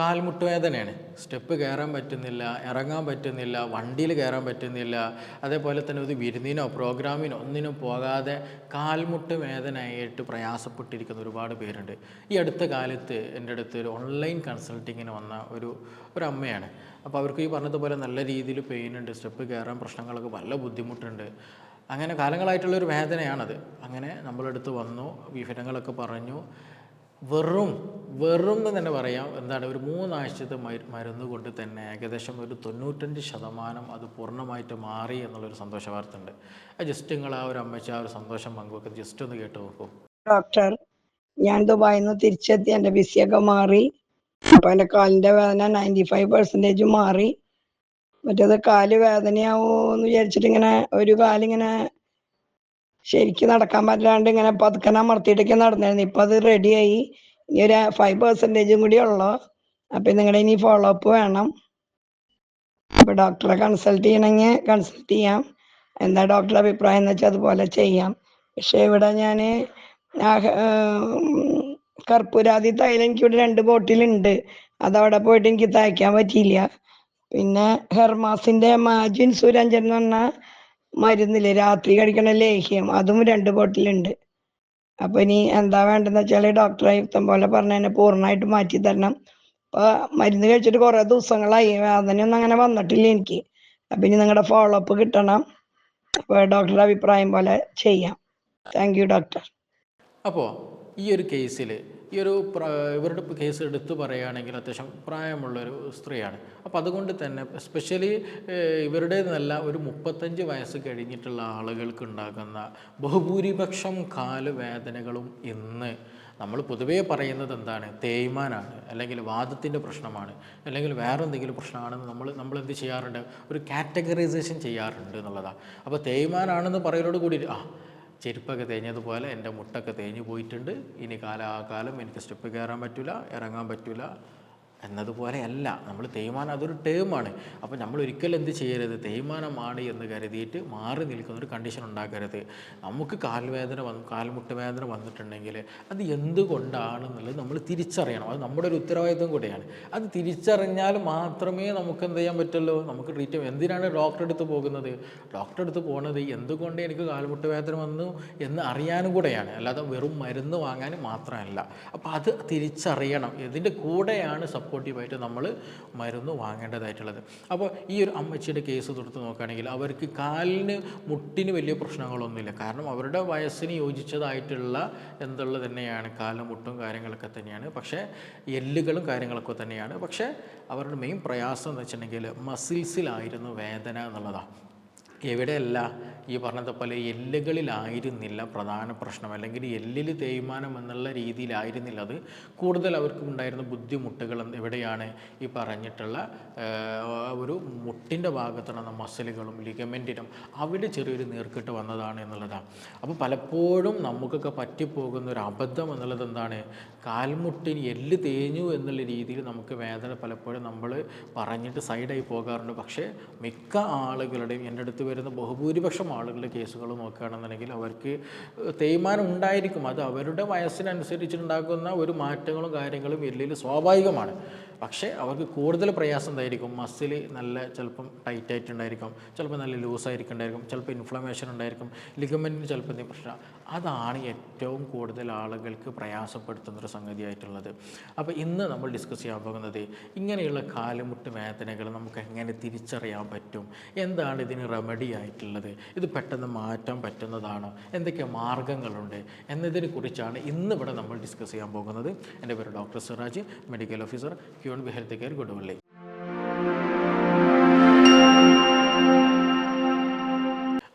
കാൽമുട്ട് വേദനയാണ് സ്റ്റെപ്പ് കയറാൻ പറ്റുന്നില്ല ഇറങ്ങാൻ പറ്റുന്നില്ല വണ്ടിയിൽ കയറാൻ പറ്റുന്നില്ല. അതേപോലെ തന്നെ ഒരു വിരുന്നിനോ പ്രോഗ്രാമിനോ ഒന്നിനും പോകാതെ കാൽമുട്ട് വേദനയായിട്ട് പ്രയാസപ്പെട്ടിരിക്കുന്ന ഒരുപാട് പേരുണ്ട്. ഈ അടുത്ത കാലത്ത് എന്റെ അടുത്ത് ഒരു ഓൺലൈൻ കൺസൾട്ടിങ്ങിന് വന്ന ഒരു ഒരു അമ്മയാണ്. അപ്പോൾ അവർക്ക് ഈ പറഞ്ഞതുപോലെ നല്ല രീതിയിൽ പെയിൻ ഉണ്ട് സ്റ്റെപ്പ് കയറാൻ പ്രശ്നങ്ങളൊക്കെ വല്ല ബുദ്ധിമുട്ടുണ്ട്. അങ്ങനെ കാലങ്ങളായിട്ടുള്ളൊരു വേദനയാണത്. അങ്ങനെ നമ്മളെടുത്ത് വന്നു വിവരങ്ങളൊക്കെ പറഞ്ഞു. വെറും വെറും എന്ന് തന്നെ പറയാം. എന്താണ്? ഒരു മൂന്നാഴ്ചത്തെ മരു- മരുന്ന് കൊണ്ട് തന്നെ ഏകദേശം ഒരു തൊണ്ണൂറ്റഞ്ച് ശതമാനം അത് പൂർണമായിട്ട് മാറി എന്നുള്ളൊരു സന്തോഷ വാർത്ത ഉണ്ട് ജസ്റ്റ് നിങ്ങൾ ആ ഒരു അമ്മച്ച ആ ഒരു സന്തോഷം പങ്കുവെക്കുന്നത് ജസ്റ്റ് ഒന്ന് കേട്ട് നോക്കൂ. ഡോക്ടർ ഞാൻ ദുബായിൽ നിന്ന് തിരിച്ചെത്തി. എന്റെ ബിസിയൊക്കെ മാറി. അപ്പൊ എന്റെ കാലിന്റെ വേദന നയന്റി ഫൈവ് പെർസെന്റേജ് മാറി. മറ്റേത് കാൽ വേദനയാവോ എന്ന് വിചാരിച്ചിട്ട് ഇങ്ങനെ ഒരു കാലിങ്ങനെ ശരിക്കും നടക്കാൻ പറ്റാണ്ട് ഇങ്ങനെ പതുക്കനെ അമർത്തിയിട്ടൊക്കെ നടന്നിരുന്നു. ഇപ്പൊ അത് റെഡിയായി ഇനി ഒരു ഫൈവ് പെർസെന്റേജും കൂടി ഉള്ളു. അപ്പൊ നിങ്ങളുടെ ഇനി ഫോളോ അപ്പ് വേണം. അപ്പൊ ഡോക്ടറെ കൺസൾട്ട് ചെയ്യണമെങ്കിൽ കൺസൾട്ട് ചെയ്യാം. എന്താ ഡോക്ടറുടെ അഭിപ്രായം എന്ന് വെച്ചാൽ അതുപോലെ ചെയ്യാം. പക്ഷെ ഇവിടെ ഞാൻ കർപ്പൂരാതി തൈലം എനിക്കിവിടെ രണ്ട് ബോട്ടിലുണ്ട് അതവിടെ പോയിട്ട് എനിക്ക് തയ്ക്കാൻ പറ്റിയില്ല. പിന്നെ ഹെർമാസിന്റെ മാജിൻ സുരഞ്ജൻ എന്ന് പറഞ്ഞ മരുന്നില്ലേ? രാത്രി കഴിക്കണ ലേഹ്യം. അതും രണ്ട് ബോട്ടിലുണ്ട്. അപ്പൊ ഇനി എന്താ വേണ്ടെന്ന് വെച്ചാൽ ഡോക്ടറെ യുക്തം പോലെ പറഞ്ഞ എന്നെ പൂർണമായിട്ട് മാറ്റി തരണം. അപ്പൊ മരുന്ന് കഴിച്ചിട്ട് കുറെ ദിവസങ്ങളായി. വേദനയൊന്നും അങ്ങനെ വന്നിട്ടില്ല എനിക്ക്. അപ്പൊ ഇനി നിങ്ങളുടെ ഫോളോ അപ്പ് കിട്ടണം. അപ്പൊ ഡോക്ടറുടെ അഭിപ്രായം പോലെ ചെയ്യാം. താങ്ക് യു ഡോക്ടർ അപ്പോൾ ഈ ഒരു കേസിൽ ഈ ഒരു ഇവരുടെ കേസ് എടുത്തു പറയുകയാണെങ്കിൽ അത്യാവശ്യം പ്രായമുള്ളൊരു സ്ത്രീയാണ്. അപ്പോൾ അതുകൊണ്ട് തന്നെ സ്പെഷ്യലി ഇവരുടെ നല്ല ഒരു മുപ്പത്തഞ്ച് വയസ്സ് കഴിഞ്ഞിട്ടുള്ള ആളുകൾക്ക് ഉണ്ടാകുന്ന ബഹുഭൂരിപക്ഷം കാലുവേദനകളും ഇന്ന് നമ്മൾ പൊതുവേ പറയുന്നത് എന്താണ്? തേയ്മാനാണ് അല്ലെങ്കിൽ വാദത്തിന്റെ പ്രശ്നമാണ് അല്ലെങ്കിൽ വേറെ എന്തെങ്കിലും പ്രശ്നമാണെന്ന് നമ്മൾ നമ്മൾ എന്ത് ചെയ്യാറുണ്ട്? ഒരു കാറ്റഗറൈസേഷൻ ചെയ്യാറുണ്ട് എന്നുള്ളതാണ്. അപ്പോൾ തേയ്മാനാണെന്ന് പറയലോട് കൂടി ആ ചെരുപ്പൊക്കെ തേഞ്ഞതുപോലെ എന്റെ മുട്ടൊക്കെ തേഞ്ഞു പോയിട്ടുണ്ട്. ഇനി കാലാകാലം എനിക്ക് സ്റ്റെപ്പ് കയറാൻ പറ്റില്ല ഇറങ്ങാൻ പറ്റില്ല എന്നതുപോലെയല്ല. നമ്മൾ തേയ്മാനം അതൊരു ടേമാണ് അപ്പോൾ നമ്മൾ ഒരിക്കലും എന്ത് ചെയ്യരുത്? തേയ്മാനമാണ് എന്ന് കരുതിയിട്ട് മാറി നിൽക്കുന്ന ഒരു കണ്ടീഷൻ ഉണ്ടാക്കരുത്. നമുക്ക് കാൽവേദന വന്ന് കാൽമുട്ട് വേദന വന്നിട്ടുണ്ടെങ്കിൽ അത് എന്തുകൊണ്ടാണെന്നുള്ളത് നമ്മൾ തിരിച്ചറിയണം. അത് നമ്മുടെ ഒരു ഉത്തരവാദിത്വം കൂടിയാണ്. അത് തിരിച്ചറിഞ്ഞാൽ മാത്രമേ നമുക്ക് എന്ത് ചെയ്യാൻ പറ്റുള്ളൂ? നമുക്ക് ട്രീറ്റ് എന്തിനാണ് ഡോക്ടറെ അടുത്ത് പോകുന്നത്? ഡോക്ടറെ അടുത്ത് പോകുന്നത് എന്തുകൊണ്ട് എനിക്ക് കാൽമുട്ട് വേദന വന്നു എന്ന് അറിയാനും കൂടെയാണ്. അല്ലാതെ വെറും മരുന്ന് വാങ്ങാൻ മാത്രമല്ല. അപ്പോൾ അത് തിരിച്ചറിയണം. ഇതിന്റെ കൂടെയാണ് സപ്പോർട്ടീവായിട്ട് നമ്മൾ മരുന്ന് വാങ്ങേണ്ടതായിട്ടുള്ളത്. അപ്പോൾ ഈ ഒരു അമ്മച്ചിയുടെ കേസ് തൊടുത്ത് നോക്കുകയാണെങ്കിൽ അവർക്ക് കാലിന് മുട്ടിന് വലിയ പ്രശ്നങ്ങളൊന്നുമില്ല. കാരണം അവരുടെ വയസ്സിന് യോജിച്ചതായിട്ടുള്ള എന്തുള്ളത് തന്നെയാണ് കാലും മുട്ടും കാര്യങ്ങളൊക്കെ തന്നെയാണ്. പക്ഷേ എല്ലുകളും കാര്യങ്ങളൊക്കെ തന്നെയാണ്. പക്ഷേ അവരുടെ മെയിൻ പ്രയാസം എന്ന് വെച്ചിട്ടുണ്ടെങ്കിൽ മസിൽസിലായിരുന്നു വേദന എന്നുള്ളതാണ് എവിടെയല്ല ഈ പറഞ്ഞതുപോലെ എല്ലുകളിലായിരുന്നില്ല പ്രധാന പ്രശ്നം. അല്ലെങ്കിൽ എല്ലിൽ തേയ്മാനം എന്നുള്ള രീതിയിലായിരുന്നില്ല. അത് കൂടുതൽ അവർക്ക് ഉണ്ടായിരുന്ന ബുദ്ധിമുട്ടുകൾ എവിടെയാണ് ഈ പറഞ്ഞിട്ടുള്ള ഒരു മുട്ടിന്റെ ഭാഗത്തുള്ള മസിലുകളും ലിഗമെന്റിനും അവിടെ ചെറിയൊരു നീർക്കെട്ട് വന്നതാണ് എന്നുള്ളതാണ്. അപ്പോൾ പലപ്പോഴും നമുക്കൊക്കെ പറ്റിപ്പോകുന്ന ഒരു അബദ്ധം എന്നുള്ളത് എന്താണ്? കാൽമുട്ടിന് എല്ല് തേഞ്ഞു എന്നുള്ള രീതിയിൽ നമുക്ക് വേദന പലപ്പോഴും നമ്മൾ പറഞ്ഞിട്ട് സൈഡായി പോകാറുണ്ട്. പക്ഷേ മിക്ക ആളുകളുടെയും എന്റെ അടുത്ത് വരുന്ന ബഹുഭൂരിപക്ഷം ആളുകളുടെ കേസുകൾ നോക്കുകയാണെന്നുണ്ടെങ്കിൽ അവർക്ക് തേയ്മാനം ഉണ്ടായിരിക്കും. അത് അവരുടെ വയസ്സിനനുസരിച്ചുണ്ടാക്കുന്ന ഒരു മാറ്റങ്ങളും കാര്യങ്ങളും എല്ലിൽ സ്വാഭാവികമാണ്. പക്ഷേ അവർക്ക് കൂടുതൽ പ്രയാസം എന്തായിരിക്കും? മസിൽ നല്ല ചിലപ്പം ടൈറ്റായിട്ടുണ്ടായിരിക്കും. ചിലപ്പോൾ നല്ല ലൂസായിരിക്കുന്നുണ്ടായിരിക്കും. ചിലപ്പോൾ ഇൻഫ്ലമേഷൻ ഉണ്ടായിരിക്കും. ലിഗമെന്റിന് ചിലപ്പോൾ എന്തെങ്കിലും പ്രശ്നം. അതാണ് ഏറ്റവും കൂടുതൽ ആളുകൾക്ക് പ്രയാസപ്പെടുത്തുന്ന ഒരു സംഗതിയായിട്ടുള്ളത്. അപ്പോൾ ഇന്ന് നമ്മൾ ഡിസ്കസ് ചെയ്യാൻ പോകുന്നത് ഇങ്ങനെയുള്ള കാലുമുട്ട് വേദനകൾ നമുക്ക് എങ്ങനെ തിരിച്ചറിയാൻ പറ്റും? എന്താണ് ഇതിന് റെമഡി ആയിട്ടുള്ളത്? ഇത് പെട്ടെന്ന് മാറ്റാൻ പറ്റുന്നതാണോ? എന്തൊക്കെ മാർഗങ്ങളുണ്ട്? എന്നതിനെ കുറിച്ചാണ് ഇന്നിവിടെ നമ്മൾ ഡിസ്കസ് ചെയ്യാൻ പോകുന്നത്. എന്റെ പേര് doctor Siraj medical officer queen B health care Koduvally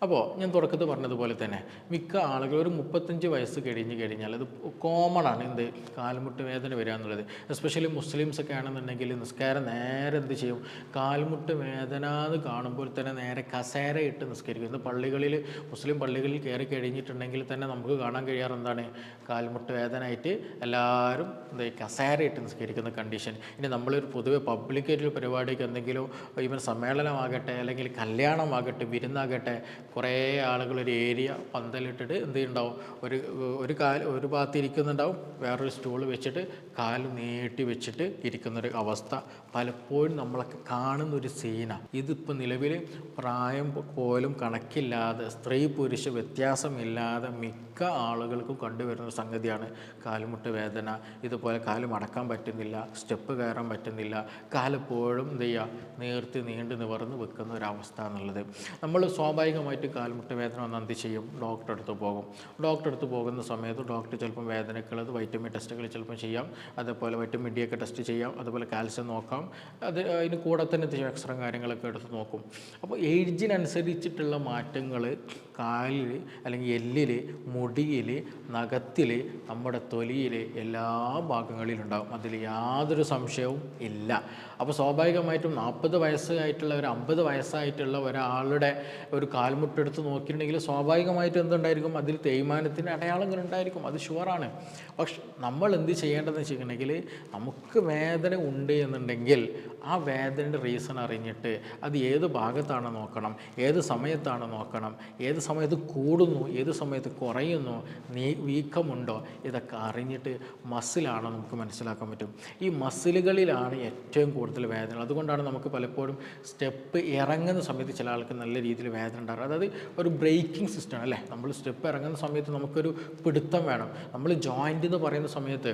അപ്പോൾ ഞാൻ തുടക്കത്തിൽ പറഞ്ഞതുപോലെ തന്നെ മിക്ക ആളുകൾ ഒരു മുപ്പത്തഞ്ച് വയസ്സ് കഴിഞ്ഞ് കഴിഞ്ഞാൽ അത് കോമൺ ആണ് എന്ത്? കാൽമുട്ട് വേദന വരിക എന്നുള്ളത്. എസ്പെഷ്യലി മുസ്ലിംസ് ഒക്കെ ആണെന്നുണ്ടെങ്കിൽ നിസ്കാരം നേരെ എന്ത് ചെയ്യും? കാൽമുട്ട് വേദന എന്ന് കാണുമ്പോൾ തന്നെ നേരെ കസേര ഇട്ട് നിസ്കരിക്കും. ഇന്ന് പള്ളികളിൽ മുസ്ലിം പള്ളികളിൽ കയറി കഴിഞ്ഞിട്ടുണ്ടെങ്കിൽ തന്നെ നമുക്ക് കാണാൻ കഴിയാറ് എന്താണ്? കാൽമുട്ട് വേദന ആയിട്ട് എല്ലാവരും എന്താ കസേര ഇട്ട് നിസ്കരിക്കുന്ന കണ്ടീഷൻ ഇനി നമ്മളൊരു പൊതുവെ പബ്ലിക്കായിട്ടുള്ള പരിപാടിക്ക് എന്തെങ്കിലും ഈവൻ സമ്മേളനമാകട്ടെ അല്ലെങ്കിൽ കല്യാണമാകട്ടെ വിരുന്നാകട്ടെ കുറേ ആളുകൾ ഒരു ഏരിയ പന്തലിട്ടിട്ട് എന്ത് ചെയ്യുന്നുണ്ടാവും? ഒരു ഒരു കാൽ ഒരു ഭാഗത്ത് ഇരിക്കുന്നുണ്ടാവും. വേറൊരു സ്റ്റൂൾ വെച്ചിട്ട് കാൽ നീട്ടി വെച്ചിട്ട് ഇരിക്കുന്നൊരു അവസ്ഥ പലപ്പോഴും നമ്മളൊക്കെ കാണുന്ന ഒരു സീനാണ് ഇതിപ്പോൾ നിലവിൽ പ്രായം പോലും കണക്കില്ലാതെ സ്ത്രീ പുരുഷ വ്യത്യാസമില്ലാതെ മിക്ക ആളുകൾക്കും കണ്ടുവരുന്ന ഒരു സംഗതിയാണ് കാലുമുട്ട് വേദന. ഇതുപോലെ കാൽ മടക്കാൻ പറ്റുന്നില്ല സ്റ്റെപ്പ് കയറാൻ പറ്റുന്നില്ല. കാലെപ്പോഴും എന്ത് ചെയ്യുക? നീർത്തി നീണ്ടു നിവർന്ന് വെക്കുന്ന ഒരവസ്ഥ എന്നുള്ളത്. നമ്മൾ സ്വാഭാവികമായിട്ടും കാൽമുട്ട് വേദന വന്ന് എന്ത് ചെയ്യും? ഡോക്ടറെ അടുത്ത് പോകും. ഡോക്ടറെ അടുത്ത് പോകുന്ന സമയത്ത് ഡോക്ടർ ചിലപ്പം വേദനക്കുള്ളത് വൈറ്റമിൻ ടെസ്റ്റുകൾ ചിലപ്പം ചെയ്യാം. അതേപോലെ വൈറ്റമിൻ ഡി ഒക്കെ ടെസ്റ്റ് ചെയ്യാം. അതുപോലെ കാൽസ്യം നോക്കാം. അത് അതിന് കൂടെ തന്നെ എക്സ്റേ കാര്യങ്ങളൊക്കെ എടുത്ത് നോക്കും. അപ്പോൾ ഏജിനനുസരിച്ചിട്ടുള്ള മാറ്റങ്ങൾ കാലിൽ അല്ലെങ്കിൽ എല്ലിൽ മുടിയിൽ നഖത്തിൽ നമ്മുടെ തൊലിയിൽ എല്ലാ ഭാഗങ്ങളിലും ഉണ്ടാകും അതിൽ യാതൊരു സംശയവും ഇല്ല. അപ്പോൾ സ്വാഭാവികമായിട്ടും നാൽപ്പത് വയസ്സായിട്ടുള്ള ഒരു അമ്പത് വയസ്സായിട്ടുള്ള ഒരാളുടെ ഒരു കാൽമുട്ടെടുത്ത് നോക്കിയിട്ടുണ്ടെങ്കിൽ സ്വാഭാവികമായിട്ടും എന്തുണ്ടായിരിക്കും? അതിൽ തേയ്മാനത്തിന്റെ അടയാളങ്ങൾ ഉണ്ടായിരിക്കും. അത് ഷുവറാണ് പക്ഷെ നമ്മൾ എന്ത് ചെയ്യേണ്ടതെന്ന് വെച്ചിട്ടുണ്ടെങ്കിൽ നമുക്ക് വേദന ഉണ്ട് എന്നുണ്ടെങ്കിൽ ആ വേദനയുടെ റീസൺ അറിഞ്ഞിട്ട് അത് ഏത് ഭാഗത്താണ് നോക്കണം? ഏത് സമയത്താണ് നോക്കണം? ഏത് സമയത്ത് കൂടുന്നു ഏത് സമയത്ത് കുറയുന്നു നീ വീക്കമുണ്ടോ ഇതൊക്കെ അറിഞ്ഞിട്ട് മസിലാണോ നമുക്ക് മനസ്സിലാക്കാൻ പറ്റും. ഈ മസിലുകളിലാണ് ഏറ്റവും കൂടുതൽ വേദന. അതുകൊണ്ടാണ് നമുക്ക് പലപ്പോഴും സ്റ്റെപ്പ് ഇറങ്ങുന്ന സമയത്ത് ചില ആൾക്ക് നല്ല രീതിയിൽ വേദന ഉണ്ടാകും അതായത് ഒരു ബ്രേക്കിംഗ് സിസ്റ്റം അല്ലേ? നമ്മൾ സ്റ്റെപ്പ് ഇറങ്ങുന്ന സമയത്ത് നമുക്കൊരു പിടുത്തം വേണം. നമ്മൾ ജോയിന്റ് എന്ന് പറയുന്ന സമയത്ത്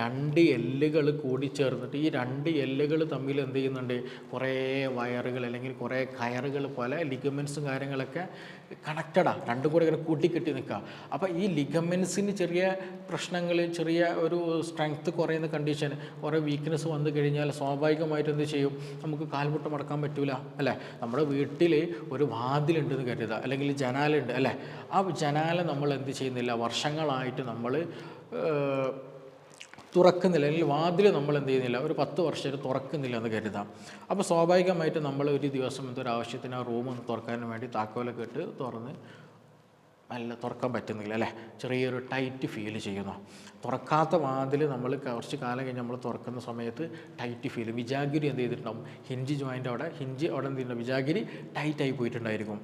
രണ്ട് എല്ലുകൾ കൂടി ചേർന്നിട്ട് ഈ രണ്ട് എല്ലുകൾ തമ്മിൽ എന്ത് ചെയ്യുന്നുണ്ട്? കുറേ വയറുകൾ അല്ലെങ്കിൽ കുറേ കയറുകൾ പോലെ ലിഗമെൻസും കാര്യങ്ങളൊക്കെ കണക്റ്റഡാണ് രണ്ടും കൂടെ ഇങ്ങനെ കൂട്ടിക്കെട്ടി നിൽക്കുക. അപ്പോൾ ഈ ലിഗമെൻസിന് ചെറിയ പ്രശ്നങ്ങൾ ചെറിയ ഒരു സ്ട്രെങ്ത് കുറയുന്ന കണ്ടീഷൻ കുറേ വീക്ക്നെസ് വന്നു കഴിഞ്ഞാൽ സ്വാഭാവികമായിട്ട് എന്ത് ചെയ്യും? നമുക്ക് കാൽമുട്ട മടക്കാൻ പറ്റൂല അല്ലേ? നമ്മുടെ വീട്ടിൽ ഒരു വാതിലുണ്ടെന്ന് കരുതുക. അല്ലെങ്കിൽ ജനാലുണ്ട് അല്ലേ? ആ ജനാല നമ്മൾ എന്ത് ചെയ്യുന്നില്ല? വർഷങ്ങളായിട്ട് നമ്മൾ തുറക്കുന്നില്ല അല്ലെങ്കിൽ വാതിൽ നമ്മൾ എന്ത് ചെയ്യുന്നില്ല ഒരു പത്ത് വർഷം തുറക്കുന്നില്ല എന്ന് കരുതാം. അപ്പോൾ സ്വാഭാവികമായിട്ട് നമ്മൾ ഒരു ദിവസം എന്തൊരു ആവശ്യത്തിന് ആ റൂം ഒന്ന് തുറക്കാൻ വേണ്ടി താക്കോലൊക്കെ ഇട്ട് തുറന്ന് നല്ല തുറക്കാൻ പറ്റുന്നില്ല അല്ലേ? ചെറിയൊരു ടൈറ്റ് ഫീൽ ചെയ്യുന്നു. തുറക്കാത്ത വാതിൽ നമ്മൾ കുറച്ച് കാലം കഴിഞ്ഞ് നമ്മൾ തുറക്കുന്ന സമയത്ത് ടൈറ്റ് ഫീൽ വിജാഗിരി എന്ത് ചെയ്തിട്ടുണ്ടാവും? ഹിഞ്ചി ജോയിന്റ് അവിടെ ഹിഞ്ചി അവിടെ എന്ത് ചെയ്യുന്നുണ്ടാവും വിജാഗിരി ടൈറ്റായി പോയിട്ടുണ്ടായിരിക്കും.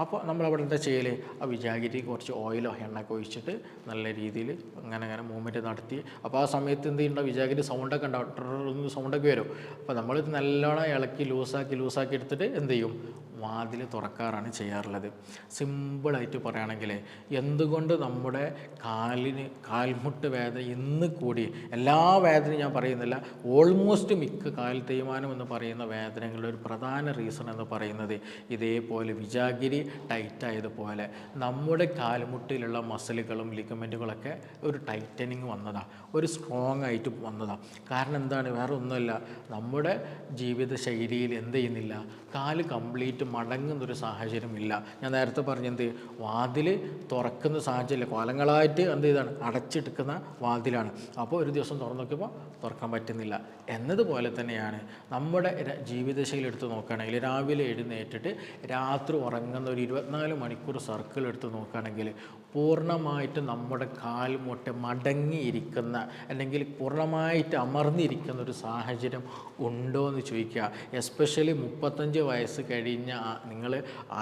അപ്പോൾ നമ്മൾ അവിടെ എന്താ ചെയ്യൽ ആ വിജാഗിരി കുറച്ച് ഓയിലോ എണ്ണയൊക്കെ ഒഴിച്ചിട്ട് നല്ല രീതിയിൽ അങ്ങനെ അങ്ങനെ മൂവ്മെന്റ് നടത്തി. അപ്പോൾ ആ സമയത്ത് എന്ത് ചെയ്യണ്ട വിജാഗിരി സൗണ്ടൊക്കെ ഉണ്ടാവും സൗണ്ടൊക്കെ വരും. അപ്പോൾ നമ്മളിത് നല്ലോണം ഇളക്കി ലൂസാക്കി ലൂസാക്കി എടുത്തിട്ട് എന്ത് ചെയ്യും? വാതിൽ തുറക്കാറാണ് ചെയ്യാറുള്ളത്. സിമ്പിളായിട്ട് പറയുകയാണെങ്കിൽ എന്തുകൊണ്ട് നമ്മുടെ കാലിന് കാൽമുട്ട് വേദന ഇന്ന് കൂടി എല്ലാ വേദനയും ഞാൻ പറയുന്നില്ല ഓൾമോസ്റ്റ് മിക്ക കാൽ തേയ്മാനം എന്ന് പറയുന്ന വേദനകളുടെ ഒരു പ്രധാന റീസൺ എന്ന് പറയുന്നത് ഇതേപോലെ വിജാഗിരി ടൈറ്റ് ആയതുപോലെ നമ്മുടെ കാൽമുട്ടിലുള്ള മസിലുകളും ലിഗമെന്റുകളൊക്കെ ഒരു ടൈറ്റനിങ് വന്നതാണ് ഒരു സ്ട്രോങ് ആയിട്ട് വന്നതാണ് കാരണം എന്താണ്? വേറെ ഒന്നുമല്ല നമ്മുടെ ജീവിത ശൈലിയിൽ എന്ത് ചെയ്യുന്നില്ല കാൽ കംപ്ലീറ്റ് മടങ്ങുന്നൊരു സാഹചര്യമില്ല. ഞാൻ നേരത്തെ പറഞ്ഞെന്ത് വാതിൽ തുറക്കുന്ന സാഹചര്യമില്ല. കാലങ്ങളായിട്ട് എന്ത് ചെയ്താണ്? അടച്ചെടുക്കുന്ന വാതിലാണ്. അപ്പോൾ ഒരു ദിവസം തുറന്നു നോക്കുമ്പോൾ തുറക്കാൻ പറ്റുന്നില്ല. എന്നതുപോലെ തന്നെയാണ് നമ്മുടെ ജീവിതശൈലി എടുത്ത് നോക്കുകയാണെങ്കിൽ രാവിലെ എഴുന്നേറ്റിട്ട് രാത്രി ഉറങ്ങുന്ന ഒരു ഇരുപത്തിനാല് മണിക്കൂർ സർക്കിൾ എടുത്ത് നോക്കുകയാണെങ്കിൽ പൂർണമായിട്ട് നമ്മുടെ കാൽമുട്ട മടങ്ങിയിരിക്കുന്ന അല്ലെങ്കിൽ പൂർണമായിട്ട് അമർന്നിരിക്കുന്ന ഒരു സാഹചര്യം ഉണ്ടോ എന്ന് ചോദിക്കുക. എസ്പെഷ്യലി മുപ്പത്തഞ്ച് വയസ്സ് കഴിഞ്ഞ നിങ്ങൾ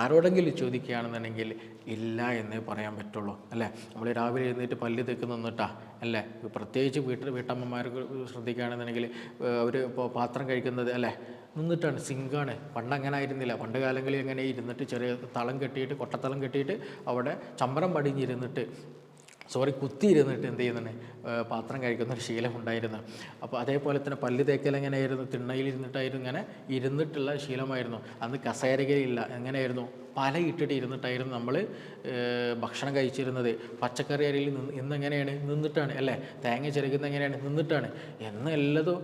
ആരോടെങ്കിലും ചോദിക്കുകയാണെന്നുണ്ടെങ്കിൽ ഇല്ല എന്നേ പറയാൻ പറ്റുള്ളൂ അല്ലേ? നമ്മൾ രാവിലെ എഴുന്നേറ്റ് പല്ല് തേക്ക് നിന്നിട്ടാ അല്ലേ? പ്രത്യേകിച്ച് വീട്ടിൽ വീട്ടമ്മമാർക്ക് ശ്രദ്ധിക്കുകയാണെന്നുണ്ടെങ്കിൽ അവർ ഇപ്പോൾ പാത്രം കഴിക്കുന്നത് അല്ലേ? നിന്നിട്ടാണ് സിങ്കാണ്. പണ്ട് അങ്ങനെ ആയിരുന്നില്ല. പണ്ട് കാലങ്ങളിൽ ഇങ്ങനെ ഇരുന്നിട്ട് ചെറിയ തളം കെട്ടിയിട്ട് കൊട്ടത്തളം കെട്ടിയിട്ട് അവിടെ ചമ്പരം പടിഞ്ഞിരുന്നിട്ട് സോറി കുത്തിയിരുന്നിട്ട് എന്ത് ചെയ്യുന്നുണ്ട് പാത്രം കഴിക്കുന്ന ഒരു ശീലം ഉണ്ടായിരുന്നു. അപ്പോൾ അതേപോലെ തന്നെ പല്ല് തേക്കൽ എങ്ങനെയായിരുന്നു? തിണ്ണയിൽ ഇരുന്നിട്ടായിരുന്നു ഇങ്ങനെ ഇരുന്നിട്ടുള്ള ശീലമായിരുന്നു. അന്ന് കസേരകയില്ല എങ്ങനെയായിരുന്നു? പല ഇട്ടിട്ട് ഇരുന്നിട്ടായിരുന്നു നമ്മൾ ഭക്ഷണം കഴിച്ചിരുന്നത്. പച്ചക്കറി അരിയിൽ നിന്ന് ഇന്ന് എങ്ങനെയാണ്? നിന്നിട്ടാണ് അല്ലേ? തേങ്ങ ചെറുക്കുന്ന എങ്ങനെയാണ്? നിന്നിട്ടാണ്. എന്നെല്ലതും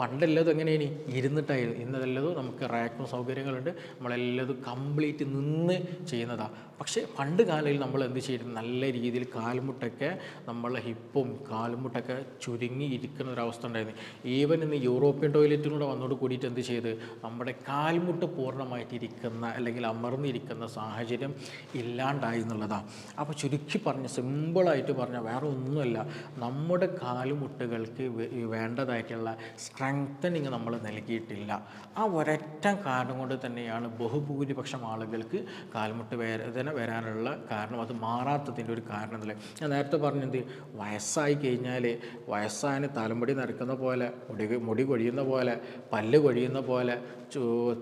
പണ്ടെല്ലതും എങ്ങനെയാണ് ഇരുന്നിട്ടായിരുന്നു. ഇന്നതെല്ലതും നമുക്ക് റാക്കും സൗകര്യങ്ങളുണ്ട്. നമ്മളെല്ലതും കംപ്ലീറ്റ് നിന്ന് ചെയ്യുന്നതാണ് പക്ഷേ പണ്ട് കാലയിൽ നമ്മൾ എന്ത് ചെയ്തിരുന്നു? നല്ല രീതിയിൽ കാൽമുട്ടൊക്കെ സമയത്തൊക്കെ നമ്മളെ ഹിപ്പും കാലുമുട്ടൊക്കെ ചുരുങ്ങി ഇരിക്കുന്ന ഒരവസ്ഥ ഉണ്ടായിരുന്നു. ഈവൻ ഇന്ന് യൂറോപ്യൻ ടോയ്ലറ്റിലൂടെ വന്നോട് കൂടിയിട്ട് എന്ത് ചെയ്ത്? നമ്മുടെ കാൽമുട്ട് പൂർണമായിട്ട് ഇരിക്കുന്ന അല്ലെങ്കിൽ അമർന്നിരിക്കുന്ന സാഹചര്യം ഇല്ലാണ്ടായി എന്നുള്ളതാണ് അപ്പോൾ ചുരുക്കി പറഞ്ഞ് സിമ്പിളായിട്ട് പറഞ്ഞാൽ വേറെ ഒന്നുമല്ല. നമ്മുടെ കാലുമുട്ടുകൾക്ക് വേണ്ടതായിട്ടുള്ള സ്ട്രെങ്തനിങ് നമ്മൾ നൽകിയിട്ടില്ല. ആ ഒരൊറ്റ കാരണം കൊണ്ട് തന്നെയാണ് ബഹുഭൂരിപക്ഷം ആളുകൾക്ക് കാൽമുട്ട് വേദന വരാനുള്ള കാരണം. അത് മാറാത്തതിന്റെ ഒരു കാരണം എന്നല്ലേ ഞാൻ നേരത്തെ പറഞ്ഞത് വയസ്സായി കഴിഞ്ഞാൽ വയസ്സായതിന് തലമുടി നരക്കുന്ന പോലെ മുടി മുടി കൊഴിയുന്ന പോലെ പല്ല് കൊഴിയുന്ന പോലെ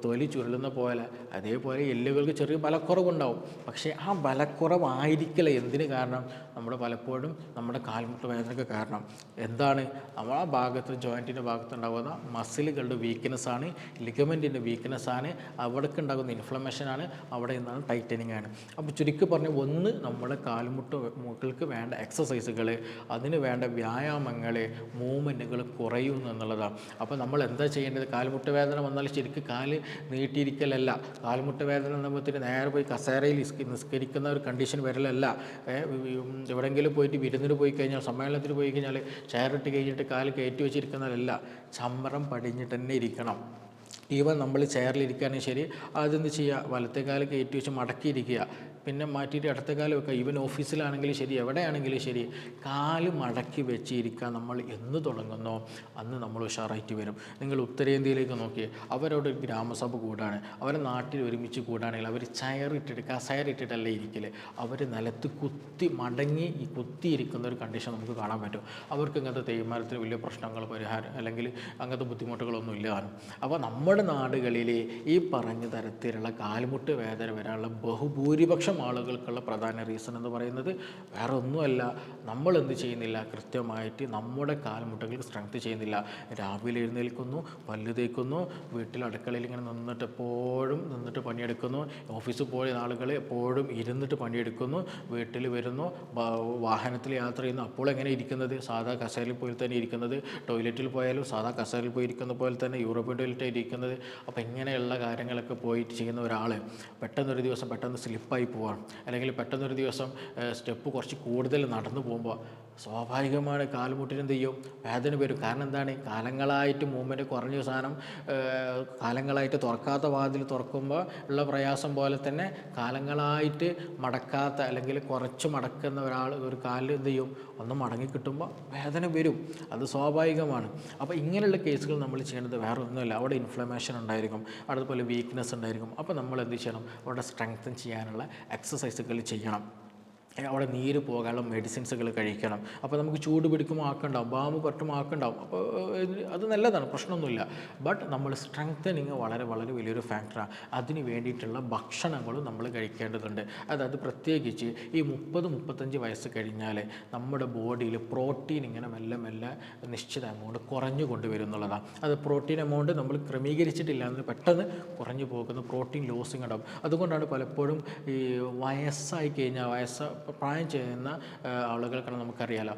തൊലി ചുരുളുന്ന പോലെ അതേപോലെ എല്ലുകൾക്ക് ചെറിയ ബലക്കുറവുണ്ടാവും. പക്ഷേ ആ ബലക്കുറവായിരിക്കില്ല എന്തിന് കാരണം? നമ്മൾ പലപ്പോഴും നമ്മുടെ കാൽമുട്ട് വേദനയ്ക്ക് കാരണം. എന്താണ്? നമ്മൾ ആ ഭാഗത്ത് ജോയിന്റിന്റെ ഭാഗത്ത് ഉണ്ടാകുന്ന മസിലുകളുടെ വീക്ക്നെസ് ആണ് ലിഗമെന്റിന്റെ വീക്ക്നെസ് ആണ് അവിടേക്ക് ഉണ്ടാകുന്ന ഇൻഫ്ലമേഷനാണ് അവിടെ നിന്നാണ് ടൈറ്റനിങ് ആണ് അപ്പോൾ ചുരുക്കി പറഞ്ഞ ഒന്ന് നമ്മുടെ കാൽമുട്ട് മുകൾക്ക് വേണ്ട എക്സസൈസുകൾ അതിന് വേണ്ട വ്യായാമങ്ങൾ മൂവ്മെന്റുകൾ കുറയുന്നു എന്നുള്ളതാണ് അപ്പോൾ നമ്മൾ എന്താ ചെയ്യേണ്ടത്? കാൽമുട്ട് വേദന വന്നാൽ ശരിക്കും കാൽ നീട്ടിയിരിക്കലല്ല. കാൽമുട്ട് വേദന എന്നുമ്പോഴത്തേന് നേരെ പോയി കസേരയിൽ നിസ്കരിക്കുന്ന ഒരു കണ്ടീഷൻ വരലല്ല. എവിടെയെങ്കിലും പോയിട്ട് വിരുന്നിന് പോയി കഴിഞ്ഞാൽ സമ്മേളനത്തിന് പോയി കഴിഞ്ഞാൽ ചെയറിട്ട് കഴിഞ്ഞിട്ട് കാൽ കയറ്റി വെച്ചിരിക്കുന്നതല്ല. ചമ്മറം പടിഞ്ഞിട്ട് തന്നെ ഇരിക്കണം. ഈവൻ നമ്മൾ ചെയറിലിരിക്കുകയാണെങ്കിൽ ശരി അതെന്ത് ചെയ്യുക? വലത്തെ കാൽ കയറ്റി വെച്ച് മടക്കിയിരിക്കുക. പിന്നെ മാറ്റിയിട്ട് അടുത്ത കാലം വെക്കുക ഈവൻ ഓഫീസിലാണെങ്കിലും ശരി എവിടെയാണെങ്കിലും ശരി കാൽ മടക്കി വെച്ചിരിക്കാൻ നമ്മൾ എന്ന് തുടങ്ങുന്നോ അന്ന് നമ്മൾ ഉഷാറായിട്ട് വരും. നിങ്ങൾ ഉത്തരേന്ത്യയിലേക്ക് നോക്കി അവരോട് ഗ്രാമസഭ കൂടാണ് അവരെ നാട്ടിൽ ഒരുമിച്ച് കൂടാണെങ്കിൽ അവർ ചയറിട്ടിട്ട് കസയറിട്ടിട്ടല്ല ഇരിക്കൽ. അവർ നിലത്ത് കുത്തി മടങ്ങി ഈ കുത്തിയിരിക്കുന്ന ഒരു കണ്ടീഷൻ നമുക്ക് കാണാൻ പറ്റും. അവർക്ക് ഇങ്ങനത്തെ തേയ്മാനത്തിന് വലിയ പ്രശ്നങ്ങൾ പരിഹാരം അല്ലെങ്കിൽ അങ്ങനത്തെ ബുദ്ധിമുട്ടുകളൊന്നും ഇല്ല. കാണും അപ്പോൾ നമ്മുടെ നാടുകളിൽ ഈ പറഞ്ഞ തരത്തിലുള്ള കാൽമുട്ട് വേദന വരാനുള്ള ബഹുഭൂരിപക്ഷം ആളുകൾക്കുള്ള പ്രധാന റീസൺ എന്ന് പറയുന്നത് വേറെ ഒന്നുമല്ല. നമ്മൾ എന്ത് ചെയ്യുന്നില്ല? കൃത്യമായിട്ട് നമ്മുടെ കാൽമുട്ടകൾക്ക് സ്ട്രെങ്ത് ചെയ്യുന്നില്ല. രാവിലെ എഴുന്നേൽക്കുന്നു പല്ല് തേക്കുന്നു വീട്ടിൽ അടുക്കളയിൽ ഇങ്ങനെ നിന്നിട്ട് എപ്പോഴും നിന്നിട്ട് പണിയെടുക്കുന്നു. ഓഫീസിൽ പോയ ആളുകൾ എപ്പോഴും ഇരുന്നിട്ട് പണിയെടുക്കുന്നു. വീട്ടിൽ വരുന്നു വാഹനത്തിൽ യാത്ര ചെയ്യുന്നു. അപ്പോൾ എങ്ങനെ ഇരിക്കുന്നത്? സാധാ കസേരയിൽ പോയി തന്നെ ഇരിക്കുന്നത്. ടോയ്ലറ്റിൽ പോയാലും സാധാ കസേരയിൽ പോയി ഇരിക്കുന്ന പോലെ തന്നെ യൂറോപ്യൻ ടോയ്ലറ്റായി ഇരിക്കുന്നത്. അപ്പോൾ ഇങ്ങനെയുള്ള കാര്യങ്ങളൊക്കെ പോയിട്ട് ചെയ്യുന്ന ഒരാൾ പെട്ടെന്നൊരു ദിവസം പെട്ടെന്ന് സ്ലിപ്പായി പോവാണ്. അല്ലെങ്കിൽ പെട്ടെന്നൊരു ദിവസം സ്റ്റെപ്പ് കുറച്ച് കൂടുതൽ നടന്നു പോകുമ്പോൾ സ്വാഭാവികമാണ് കാൽമുട്ടിന് എന്ത് ചെയ്യും? വേദന വരും. കാരണം എന്താണ്? കാലങ്ങളായിട്ട് മൂവ്മെന്റ് കുറഞ്ഞ സാധനം കാലങ്ങളായിട്ട് തുറക്കാത്ത വാതിൽ തുറക്കുമ്പോൾ ഉള്ള പ്രയാസം പോലെ തന്നെ കാലങ്ങളായിട്ട് മടക്കാത്ത അല്ലെങ്കിൽ കുറച്ച് മടക്കുന്ന ഒരാൾ ഒരു കാലിൽ എന്ത് ചെയ്യും? ഒന്ന് മടങ്ങി കിട്ടുമ്പോൾ വേദന വരും. അത് സ്വാഭാവികമാണ്. അപ്പോൾ ഇങ്ങനെയുള്ള കേസുകൾ നമ്മൾ ചെയ്യേണ്ടത് വേറെ ഒന്നുമില്ല അവിടെ ഇൻഫ്ലമേഷൻ ഉണ്ടായിരിക്കും. അതുപോലെ വീക്ക്നെസ് ഉണ്ടായിരിക്കും. അപ്പോൾ നമ്മൾ എന്ത് ചെയ്യണം? അവിടെ സ്ട്രെങ്തൻ ചെയ്യാനുള്ള എക്സസൈസുകൾ ചെയ്യണം. അവിടെ നീര് പോകാനുള്ള മെഡിസിൻസുകൾ കഴിക്കണം. അപ്പോൾ നമുക്ക് ചൂട് പിടിക്കുമ്പോൾ ആക്കണ്ടാവും ബാമ്പ് പറ്റുമ്പോൾ ആക്കണ്ടാവും. അപ്പോൾ അത് നല്ലതാണ് പ്രശ്നമൊന്നുമില്ല. ബട്ട് നമ്മൾ സ്ട്രെങ്തനിങ് വളരെ വളരെ വലിയൊരു ഫാക്ടറാണ് അതിന് വേണ്ടിയിട്ടുള്ള ഭക്ഷണങ്ങളും നമ്മൾ കഴിക്കേണ്ടതുണ്ട്. അതായത് പ്രത്യേകിച്ച് ഈ മുപ്പത് മുപ്പത്തഞ്ച് വയസ്സ് കഴിഞ്ഞാൽ നമ്മുടെ ബോഡിയിൽ പ്രോട്ടീൻ ഇങ്ങനെ മെല്ലെ മെല്ലെ നിശ്ചിത എമൗണ്ട് കുറഞ്ഞു കൊണ്ടുവരും എന്നുള്ളതാണ് അത് പ്രോട്ടീൻ എമൗണ്ട് നമ്മൾ ക്രമീകരിച്ചിട്ടില്ല എന്ന് പെട്ടെന്ന് കുറഞ്ഞു പോകുന്ന പ്രോട്ടീൻ ലോസിങ് ഉണ്ടാവും. അതുകൊണ്ടാണ് പലപ്പോഴും ഈ വയസ്സായി കഴിഞ്ഞാൽ വയസ്സ് പ്രായം ചെയ്യുന്ന ആളുകൾക്കാണ് നമുക്കറിയാലോ.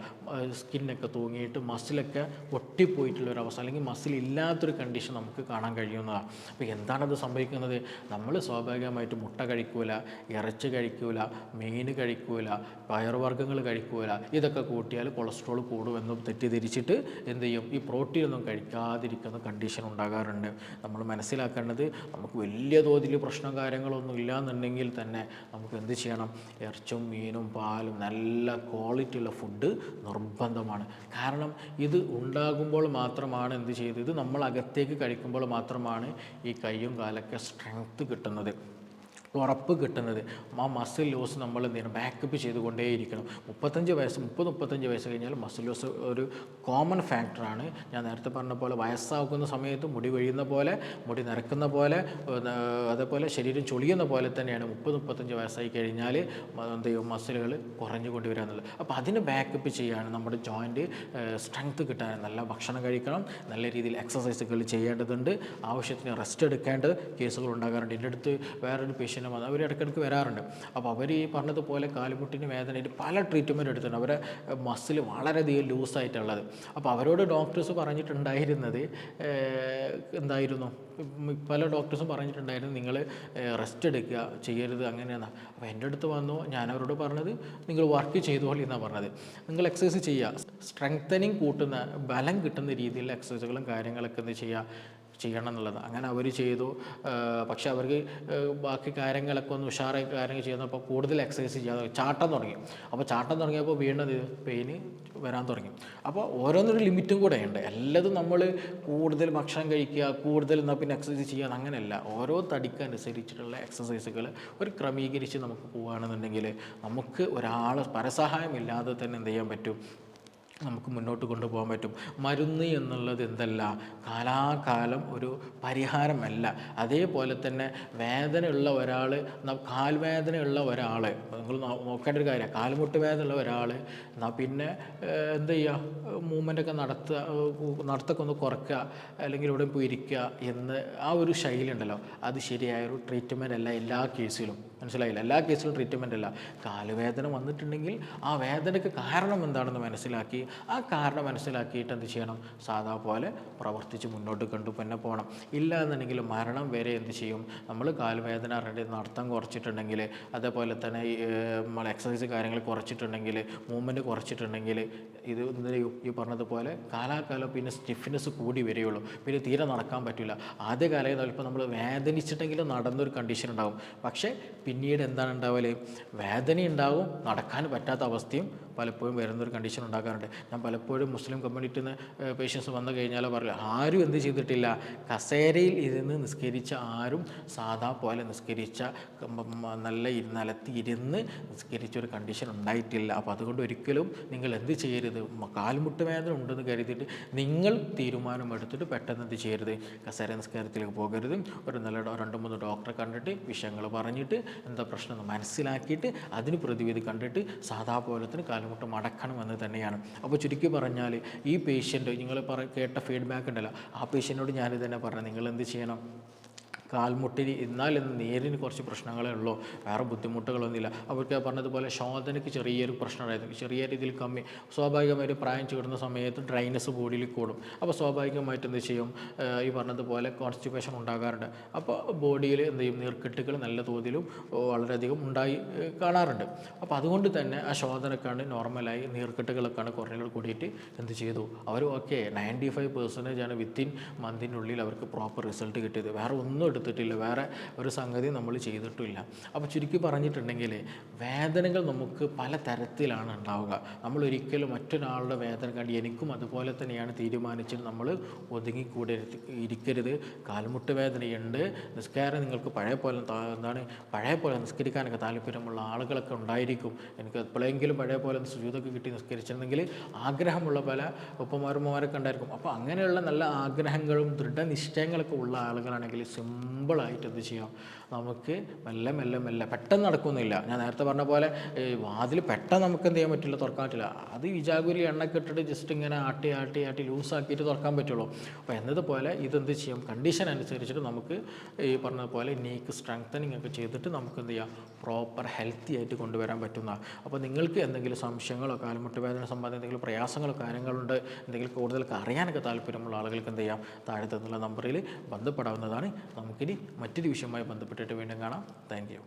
സ്കിന്നൊക്കെ തൂങ്ങിയിട്ട് മസിലൊക്കെ ഒട്ടിപ്പോയിട്ടുള്ള ഒരു അവസ്ഥ അല്ലെങ്കിൽ മസിൽ ഇല്ലാത്തൊരു കണ്ടീഷൻ നമുക്ക് കാണാൻ കഴിയുന്നതാണ് അപ്പോൾ എന്താണത് സംഭവിക്കുന്നത്? നമ്മൾ സ്വാഭാവികമായിട്ട് മുട്ട കഴിക്കൂല ഇറച്ചി കഴിക്കൂല മീൻ കഴിക്കൂല പയറുവർഗങ്ങൾ കഴിക്കൂല ഇതൊക്കെ കൂട്ടിയാൽ കൊളസ്ട്രോൾ കൂടുമെന്നും തെറ്റിദ്ധരിച്ചിട്ട് എന്ത് ചെയ്യും? ഈ പ്രോട്ടീൻ ഒന്നും കഴിക്കാതിരിക്കുന്ന കണ്ടീഷൻ ഉണ്ടാകാറുണ്ട്. നമ്മൾ മനസ്സിലാക്കേണ്ടത് നമുക്ക് വലിയ തോതിൽ പ്രശ്നം കാര്യങ്ങളൊന്നും ഇല്ലാന്നുണ്ടെങ്കിൽ തന്നെ നമുക്ക് എന്ത് ചെയ്യണം? ഇറച്ചും മീനും പാലും നല്ല ക്വാളിറ്റി ഉള്ള ഫുഡ് നിർബന്ധമാണ്. കാരണം ഇത് ഉണ്ടാകുമ്പോൾ മാത്രമാണ് എന്ത് ചെയ്തത്? നമ്മൾ അകത്തേക്ക് കഴിക്കുമ്പോൾ മാത്രമാണ് ഈ കൈയും കാലൊക്കെ സ്ട്രെങ്ത്ത് കിട്ടുന്നത്. ഉറപ്പ് കിട്ടുന്നത്. ആ മസിൽ ലോസ് നമ്മൾ എന്ത് ചെയ്യണം? ബാക്കപ്പ് ചെയ്തുകൊണ്ടേയിരിക്കണം. മുപ്പത്തഞ്ച് വയസ്സ് മുപ്പത് മുപ്പത്തഞ്ച് വയസ്സ് കഴിഞ്ഞാൽ മസിൽ ലോസ് ഒരു കോമൺ ഫാക്ടറാണ് ഞാൻ നേരത്തെ പറഞ്ഞ പോലെ വയസ്സാകുന്ന സമയത്ത് മുടി കൊഴിയുന്ന പോലെ മുടി നിരക്കുന്ന പോലെ അതേപോലെ ശരീരം ചൊളിയുന്ന പോലെ തന്നെയാണ് മുപ്പത് മുപ്പത്തഞ്ച് വയസ്സായി കഴിഞ്ഞാൽ എന്ത് ചെയ്യും? മസിലുകൾ കുറഞ്ഞു കൊണ്ടുവരിക അപ്പോൾ അതിന് ബാക്കപ്പ് ചെയ്യാണ് നമ്മുടെ ജോയിന്റ് സ്ട്രെങ്ത് കിട്ടാൻ. നല്ല ഭക്ഷണം കഴിക്കണം. നല്ല രീതിയിൽ എക്സസൈസുകൾ ചെയ്യേണ്ടതുണ്ട്. ആവശ്യത്തിന് റെസ്റ്റ് എടുക്കേണ്ട കേസുകൾ ഉണ്ടാകാറുണ്ട്. എന്റെ അടുത്ത് വേറൊരു പേഷ്യന്റ് മതം അവർ ഇടയ്ക്കിടയ്ക്ക് വരാറുണ്ട്. അപ്പോൾ അവർ ഈ പറഞ്ഞതുപോലെ കാലുമുട്ടിന് വേദനയിൽ പല ട്രീറ്റ്മെന്റ് എടുത്തിട്ടുണ്ട്. അവരെ മസിൽ വളരെയധികം ലൂസായിട്ടുള്ളത് അപ്പോൾ അവരോട് ഡോക്ടേഴ്സ് പറഞ്ഞിട്ടുണ്ടായിരുന്നത് എന്തായിരുന്നു? പല ഡോക്ടേഴ്സും പറഞ്ഞിട്ടുണ്ടായിരുന്നു നിങ്ങൾ റെസ്റ്റ് എടുക്കുക ചെയ്യരുത് അങ്ങനെയാണ് അപ്പോൾ എന്റെ അടുത്ത് വന്നു ഞാൻ അവരോട് പറഞ്ഞത് നിങ്ങൾ വർക്ക് ചെയ്തോളി എന്നാണ് പറഞ്ഞത്. നിങ്ങൾ എക്സസൈസ് ചെയ്യുക. സ്ട്രെങ്തനിങ് കൂട്ടുന്ന ബലം കിട്ടുന്ന രീതിയിലുള്ള എക്സസൈസുകളും കാര്യങ്ങളൊക്കെ എന്ത് ചെയ്യുക. ചെയ്യണം എന്നുള്ളത് അങ്ങനെ അവർ ചെയ്തു. പക്ഷെ അവർക്ക് ബാക്കി കാര്യങ്ങളൊക്കെ ഒന്ന് ഉഷാറായി കാര്യങ്ങൾ ചെയ്യുന്നപ്പോൾ കൂടുതൽ എക്സസൈസ് ചെയ്യാതെ ചാട്ടം തുടങ്ങി. അപ്പോൾ ചാട്ടം തുടങ്ങിയപ്പോൾ വീണ്ടും പെയിന് വരാൻ തുടങ്ങി. അപ്പോൾ ഓരോന്നൊരു ലിമിറ്റും കൂടെ ഉണ്ട്. എല്ലാതും നമ്മൾ കൂടുതൽ ഭക്ഷണം കഴിക്കുക കൂടുതൽ എന്നാൽ പിന്നെ എക്സസൈസ് ചെയ്യുക അങ്ങനെയല്ല. ഓരോ തടിക്ക് അനുസരിച്ചിട്ടുള്ള എക്സസൈസുകൾ ഒരു ക്രമീകരിച്ച് നമുക്ക് പോവുകയാണെന്നുണ്ടെങ്കിൽ നമുക്ക് ഒരാൾ പരസഹായമില്ലാതെ തന്നെ എന്ത് ചെയ്യാൻ പറ്റും? നമുക്ക് മുന്നോട്ട് കൊണ്ടുപോകാൻ പറ്റും. മരുന്ന് എന്നുള്ളത് എന്തല്ല കാലാകാലം ഒരു പരിഹാരമല്ല. അതേപോലെ തന്നെ വേദനയുള്ള ഒരാൾ കാൽവേദനയുള്ള ഒരാൾ നിങ്ങൾ നോക്കേണ്ട ഒരു കാര്യമാണ് കാൽമുട്ട് വേദനയുള്ള ഒരാൾ എന്നാൽ പിന്നെ എന്ത് ചെയ്യുക മൂവ്മെന്റൊക്കെ നടത്തുക നടത്തൊക്കെ ഒന്ന് കുറയ്ക്കുക അല്ലെങ്കിൽ ഇവിടെ പോയി ഇരിക്കുക എന്ന് ആ ഒരു ശൈലി ഉണ്ടല്ലോ അത് ശരിയായ ഒരു ട്രീറ്റ്മെന്റ് അല്ല എല്ലാ കേസിലും. മനസ്സിലായില്ല? എല്ലാ കേസിലും ട്രീറ്റ്മെന്റ് അല്ല കാലുവേദന വന്നിട്ടുണ്ടെങ്കിൽ ആ വേദനയ്ക്ക് കാരണം എന്താണെന്ന് മനസ്സിലാക്കി ആ കാരണം മനസ്സിലാക്കിയിട്ട് എന്ത് ചെയ്യണം? സാധാ പോലെ പ്രവർത്തിച്ച് മുന്നോട്ട് കണ്ടു തന്നെ പോകണം ഇല്ല എന്നുണ്ടെങ്കിൽ മരണം വരെ എന്ത് ചെയ്യും? നമ്മൾ കാലുവേദന അറിയേണ്ടി നടത്തം കുറച്ചിട്ടുണ്ടെങ്കിൽ അതേപോലെ തന്നെ നമ്മൾ എക്സസൈസ് കാര്യങ്ങൾ കുറച്ചിട്ടുണ്ടെങ്കിൽ മൂവ്മെന്റ് കുറച്ചിട്ടുണ്ടെങ്കിൽ ഇത് ഈ പറഞ്ഞതുപോലെ കാലാകാലം പിന്നെ സ്റ്റിഫ്നെസ് കൂടി വരികയുള്ളൂ പിന്നെ തീരെ നടക്കാൻ പറ്റില്ല. ആദ്യ കാലം ഇപ്പോൾ നമ്മൾ വേദനിച്ചിട്ടെങ്കിലും നടന്നൊരു കണ്ടീഷൻ ഉണ്ടാകും പക്ഷേ പിന്നീട് എന്താണ് ഉണ്ടാവൽ? വേദന ഉണ്ടാകും നടക്കാൻ പറ്റാത്ത അവസ്ഥയും പലപ്പോഴും വരുന്നൊരു കണ്ടീഷൻ ഉണ്ടാക്കാറുണ്ട്. ഞാൻ പലപ്പോഴും മുസ്ലിം കമ്മ്യൂണിറ്റിയിൽ നിന്ന് പേഷ്യൻസ് വന്നു കഴിഞ്ഞാൽ പറയില്ല ആരും എന്ത് ചെയ്തിട്ടില്ല. കസേരയിൽ ഇരുന്ന് നിസ്കരിച്ച ആരും സാധാ പോലെ നിസ്കരിച്ച നല്ല നിലത്ത് ഇരുന്ന് നിസ്കരിച്ച ഒരു കണ്ടീഷൻ ഉണ്ടായിട്ടില്ല. അപ്പോൾ അതുകൊണ്ട് ഒരിക്കലും നിങ്ങൾ എന്ത് ചെയ്യരുത്? കാൽമുട്ട് വേദന ഉണ്ടെന്ന് കരുതിയിട്ട് നിങ്ങൾ തീരുമാനം എടുത്തിട്ട് പെട്ടെന്ന് എന്ത് ചെയ്യരുത്? കസേര നിസ്കാരത്തിലേക്ക് പോകരുത്. ഒരു നല്ല രണ്ട് മൂന്ന് ഡോക്ടറെ കണ്ടിട്ട് വിഷയങ്ങൾ പറഞ്ഞിട്ട് എന്താ പ്രശ്നം മനസ്സിലാക്കിയിട്ട് അതിന് പ്രതിവിധി കണ്ടിട്ട് സാധാ പോലത്തിന് കാലുമുട്ട് മടക്കണമെന്ന് തന്നെയാണ്. അപ്പോൾ ചുരുക്കി പറഞ്ഞാൽ ഈ പേഷ്യന്റ് നിങ്ങൾ പറ കേട്ട ഫീഡ്ബാക്ക് ഉണ്ടല്ലോ. ആ പേഷ്യന്റിനോട് ഞാനിത് തന്നെ പറഞ്ഞു നിങ്ങൾ എന്ത് ചെയ്യണം? കാൽമുട്ടിന് എന്നാൽ ഇന്ന് നേരിന് കുറച്ച് പ്രശ്നങ്ങളേ ഉള്ളൂ. വേറെ ബുദ്ധിമുട്ടുകളൊന്നുമില്ല. അവർക്ക് പറഞ്ഞതുപോലെ ശോധനയ്ക്ക് ചെറിയൊരു പ്രശ്നമായിരുന്നു ചെറിയ രീതിയിൽ കമ്മി. സ്വാഭാവികമായിട്ട് പ്രായം ചേർന്ന സമയത്ത് ഡ്രൈനസ് ബോഡിയിൽ കൂടും. അപ്പോൾ സ്വാഭാവികമായിട്ട് എന്ത് ചെയ്യും? ഈ പറഞ്ഞതുപോലെ കോൺസ്റ്റിപ്പേഷൻ ഉണ്ടാകാറുണ്ട്. അപ്പോൾ ബോഡിയിൽ എന്ത് ചെയ്യും? നീർക്കെട്ടുകൾ നല്ല തോതിലും വളരെയധികം ഉണ്ടായി കാണാറുണ്ട്. അപ്പോൾ അതുകൊണ്ട് തന്നെ ആ ശോധനക്കാണ് നോർമലായി നീർക്കെട്ടുകളൊക്കെയാണ് കുറഞ്ഞുകൾ കൂടിയിട്ട് എന്ത് ചെയ്തു? അവർ ഓക്കെ നയന്റി ഫൈവ് പെർസെന്റേജ് ആണ് വിത്തിൻ മന്തിനുള്ളിൽ അവർക്ക് പ്രോപ്പർ റിസൾട്ട് കിട്ടിയത്. വേറെ ഒന്നും എടുത്തിട്ടില്ല. വേറെ ഒരു സംഗതി നമ്മൾ ചെയ്തിട്ടില്ല. അപ്പോൾ ചുരുക്കി പറഞ്ഞിട്ടുണ്ടെങ്കിൽ വേദനകൾ നമുക്ക് പല തരത്തിലാണ് ഉണ്ടാവുക. നമ്മൾ ഒരിക്കലും മറ്റൊരാളുടെ വേദന കണ്ട് എനിക്കും അതുപോലെ തന്നെയാണ് തീരുമാനിച്ചിട്ട് നമ്മൾ ഒതുങ്ങിക്കൂടെ ഇരിക്കരുത്. കാൽമുട്ട് വേദനയുണ്ട്. നിസ്കാരം നിങ്ങൾക്ക് പഴയ പോലെ എന്താണ് പഴയ പോലെ നിസ്കരിക്കാനൊക്കെ താല്പര്യമുള്ള ആളുകളൊക്കെ ഉണ്ടായിരിക്കും. എനിക്ക് എപ്പോഴെങ്കിലും പഴയ പോലെ സുജൂതൊക്കെ കിട്ടി നിസ്കരിച്ചിരുന്നെങ്കിൽ ആഗ്രഹമുള്ള പല ഉപ്പമാരുമാരൊക്കെ ഉണ്ടായിരിക്കും. അപ്പോൾ അങ്ങനെയുള്ള നല്ല ആഗ്രഹങ്ങളും ദൃഢനിശ്ചയങ്ങളൊക്കെ ഉള്ള ആളുകളാണെങ്കിൽ സിമ്പിളായിട്ട് എന്ത് ചെയ്യാം? നമുക്ക് മെല്ലെ മെല്ലെ മെല്ലെ പെട്ടെന്ന് നടക്കുന്നില്ല. ഞാൻ നേരത്തെ പറഞ്ഞ പോലെ വാതിൽ പെട്ടെന്ന് നമുക്ക് എന്ത് ചെയ്യാൻ പറ്റില്ല? തുറക്കാൻ പറ്റില്ല. അത് വിജാഗുരി എണ്ണൊക്കെ ഇട്ടിട്ട് ജസ്റ്റ് ഇങ്ങനെ ആട്ടി ആട്ടി ആട്ടി ലൂസാക്കിയിട്ട് തുറക്കാൻ പറ്റുള്ളൂ. അപ്പോൾ എന്നതുപോലെ ഇതെന്ത് ചെയ്യാം? കണ്ടീഷൻ അനുസരിച്ചിട്ട് നമുക്ക് ഈ പറഞ്ഞതുപോലെ നീക്ക് സ്ട്രെങ്തനിങ് ഒക്കെ ചെയ്തിട്ട് നമുക്ക് എന്ത് ചെയ്യാം? പ്രോപ്പർ ഹെൽത്തി ആയിട്ട് കൊണ്ടുവരാൻ പറ്റുന്ന. അപ്പോൾ നിങ്ങൾക്ക് എന്തെങ്കിലും സംശയങ്ങളോ കാൽമുട്ട് വേദന സംബന്ധിച്ച് എന്തെങ്കിലും പ്രയാസങ്ങളോ കാര്യങ്ങളുണ്ട് എന്തെങ്കിലും കൂടുതലൊക്കെ അറിയാനൊക്കെ താല്പര്യമുള്ള ആളുകൾക്ക് എന്ത് ചെയ്യാം? താഴെ തന്നുള്ള നമ്പറിൽ ബന്ധപ്പെടാവുന്നതാണ്. നമുക്കിനി മറ്റൊരു വിഷയവുമായി ബന്ധപ്പെട്ടിട്ട് വീണ്ടും കാണാം. താങ്ക്